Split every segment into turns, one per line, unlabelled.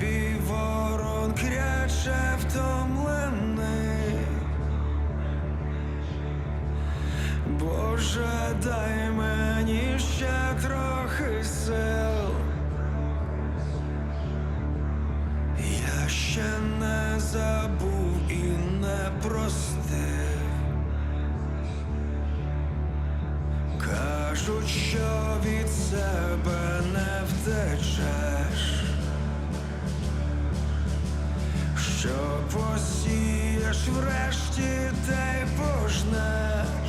небі ворон кряче втомлений. Боже, дай мені ще трохи сил. Я ще не забув і не простив. Кажуть, що від себе. Що посієш врешті та й пожнеш.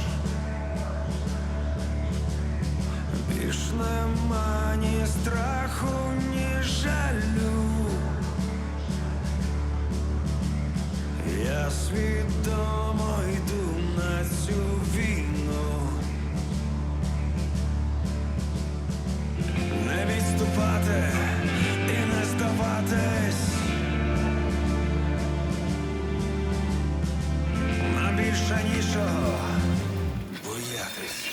Більш нема ні страху, ні жалю. Я свідомо йду на цю війну. Beatriz.